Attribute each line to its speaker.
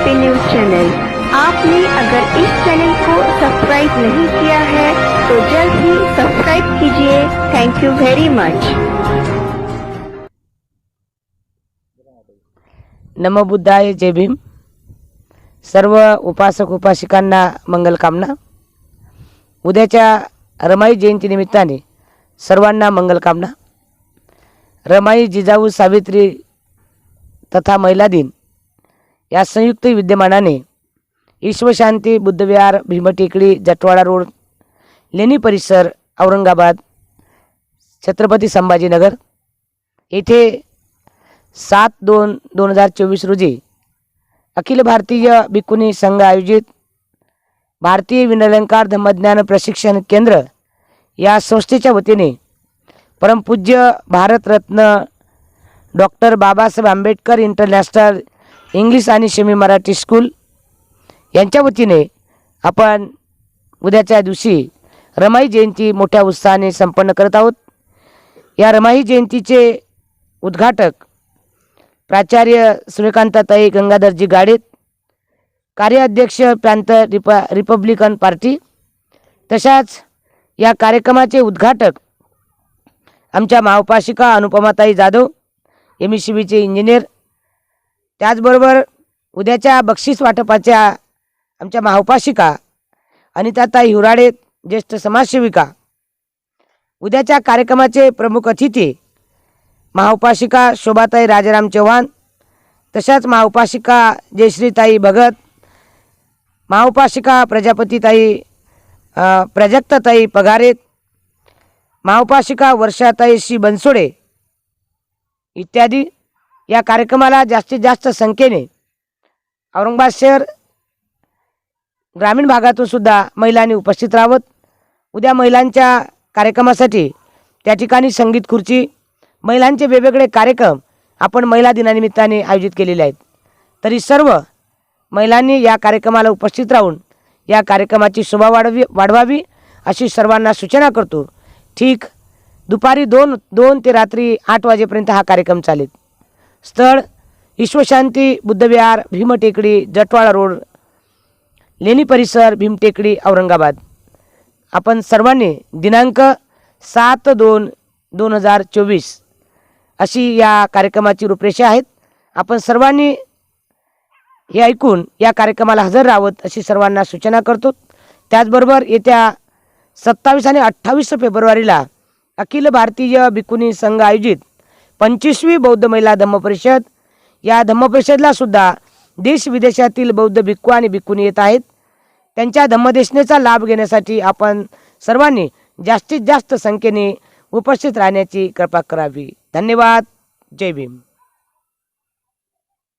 Speaker 1: P news channel आपने अगर इस चैनल को सब्सक्राइब नहीं किया है तो जल्द ही सब्सक्राइब कीजिए थैंक यू वेरी मच
Speaker 2: नम बुद्धाय जय भीम सर्व उपासक उपासिकांना मंगलकामना उद्याच्या रमाई जयंतीनिमित्ताने सर्वांना मंगलकामना रमाई जिजाऊ सावित्री तथा महिला दिन या संयुक्त विद्यमानाने ईश्वशांती बुद्धविहार भीमटेकडी जटवाडा रोड लेणी परिसर औरंगाबाद छत्रपती संभाजीनगर येथे सात दोन दोन हजार चोवीस रोजी अखिल भारतीय भिकुनी संघ आयोजित भारतीय विनलंकार धम्मज्ञान प्रशिक्षण केंद्र या संस्थेच्या वतीने परमपूज्य Bharat Ratna doctor Babasaheb Ambedkar international English आणि सेमी मराठी स्कूल यांच्या वतीने आपण उद्याच्या दिवशी रमाई जयंती मोठ्या उत्साहाने संपन्न करत आहोत. या रमाई जयंतीचे उद्घाटक प्राचार्य सूर्यकांताताई गंगाधरजी गाडेत कार्याध्यक्ष प्रांत रिप रिपब्लिकन पार्टी तशाच या कार्यक्रमाचे उद्घाटक आमच्या मावपाशिका Anupamatai Jadhav M E C बीचे इंजिनियर त्याचबरोबर उद्याच्या बक्षीस वाटपाच्या आमच्या महाउपाशिका अनिताताई हिवराडे ज्येष्ठ समाजसेविका उद्याच्या कार्यक्रमाचे प्रमुख अतिथी महाउपाशिका शोभाताई राजाराम चव्हाण तशाच महाउपाशिका जयश्रीताई भगत महाउपाशिका प्रजापतीताई प्रजक्ताताई पगारेत महाउपाशिका वर्षाताई श्री बनसोडे इत्यादी या कार्यक्रमाला जास्तीत जास्त संख्येने औरंगाबाद शहर ग्रामीण भागातून सुद्धा महिलांनी उपस्थित राहावत उद्या महिलांच्या कार्यक्रमासाठी त्या ठिकाणी संगीत खुर्ची महिलांचे वेगवेगळे कार्यक्रम आपण महिला दिनानिमित्ताने आयोजित केलेले आहेत. तरी सर्व महिलांनी या कार्यक्रमाला उपस्थित राहून या कार्यक्रमाची शोभा वाढवी वाढवावी अशी सर्वांना सूचना करतो. ठीक दुपारी दोन दोन ते रात्री आठ वाजेपर्यंत हा कार्यक्रम चालेल. स्थळ विश्वशांती बुद्धविहार भीमटेकडी जटवाडा रोड लेणी परिसर भीमटेकडी औरंगाबाद. आपण सर्वांनी दिनांक सात दोन दोन हजार चोवीस अशी या कार्यक्रमाची रूपरेषा आहेत. आपण सर्वांनी हे ऐकून या कार्यक्रमाला हजर राहावत अशी सर्वांना सूचना करतो. त्याचबरोबर येत्या सत्तावीस आणि अठ्ठावीस फेब्रुवारीला अखिल भारतीय भिकुनी संघ आयोजित पंचवीसवी बौद्ध महिला धम्मपरिषद. या धम्मपरिषदला सुद्धा देश विदेशातील बौद्ध भिक्खू आणि भिक्खुनी येत आहेत. त्यांच्या धम्मदेशनेचा लाभ घेण्यासाठी आपण सर्वांनी जास्तीत जास्त संख्येने उपस्थित राहण्याची कृपा करावी. धन्यवाद. जय भीम.